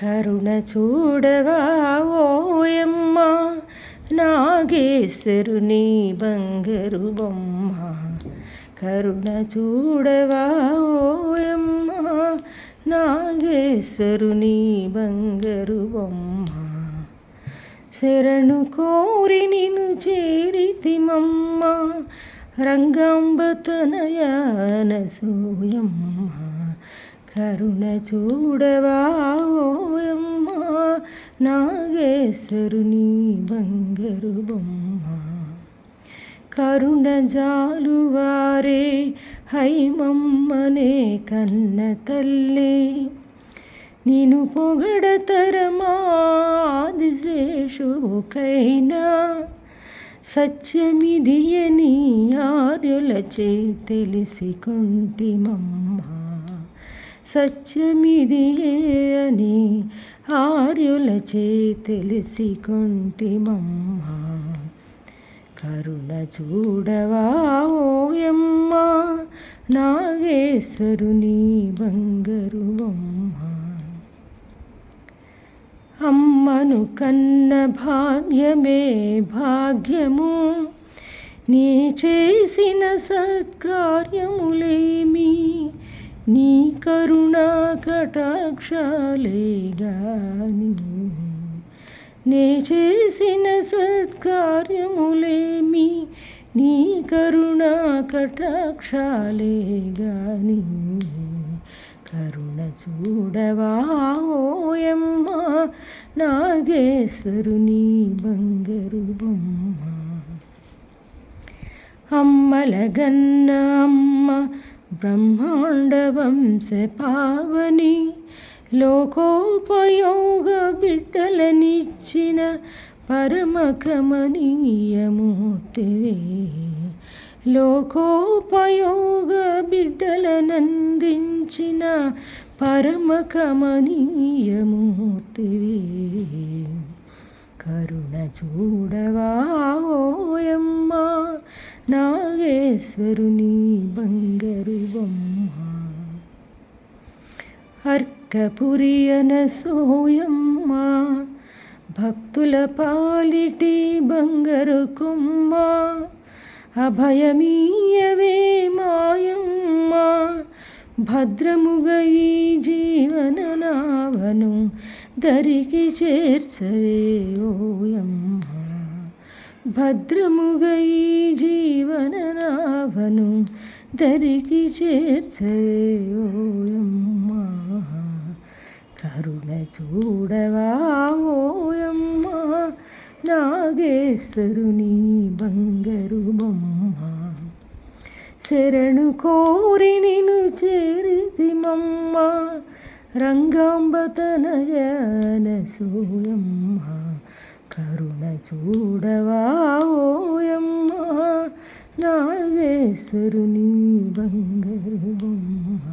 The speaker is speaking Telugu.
కరుణ చూడవా ఓయమ్మ నాగేశ్వరుని బంగరు బొమ్మ. కరుణ చూడవా ఓయమ్మ నాగేశ్వరుని బంగరు బొమ్మ. శరణు కోరి నిను చేరితిమమ్మ రంగాంబ తనయాన సూయమ్మ. కరుణ చూడవా ఓయమ్మ నాగేశ్వరుని బంగరు బొమ్మ. కరుణ జాలువారే హైమమ్మనే కన్న తల్లి. నేను పొగడతరమాదిశేషుకైనా సత్యమిదియని ఆర్యులచే తెలిసి కుంటిమమ్మ సత్యమిదియే అని ఆర్యులచే తెలిసి కుంటిమమ్మ కరుణ చూడవా ఓయమ్మ నాగేశ్వరుని బంగరు బొమ్మ. అమ్మను కన్న భాగ్యమే భాగ్యము నీ చేసిన సత్కార్యములేమి నీ కరుణా కటాక్షాలే గాని నే చేసిన సత్కార్యములేమి నీ కరుణా కటాక్షాలే గాని కరుణ చూడవా ఓయమ్మ నాగేశ్వరుని బంగరు బొమ్మ. అమ్మలగన్న అమ్మ బ్రహ్మాండవంశ పావని లోకోపయోగ బిడ్డలనిచ్చిన పరమకమనీయమూర్తివే. లోకోపయోగ బిడ్డలనందించిన పరమకమనీయమూర్తివే. కరుణ చూడ నాగేశ్వరుని బంగరు బొమ్మ. అర్కపురియన సోయమ్మ భక్తుల పాలిటి బంగరు కొమ్మ అభయమీయవే మాయమ్మ. భద్రముగ ఈ జీవన నావను దరికి చేర్చవే ఓయమ్మ. భద్రముగై జీవన నావను దరికి చేర్చేయోయమ్మా కరుణ చూడవా ఓయమ్మా నాగేశ్వరుని బంగరు బొమ్మ శరణు కోరి నిను చేరితిమమ్మ రంగాంబ తనయన సోయమ్మ కరుణ చూడవా ఓయమ్మ నాగేశ్వరుని బంగారు బొమ్మ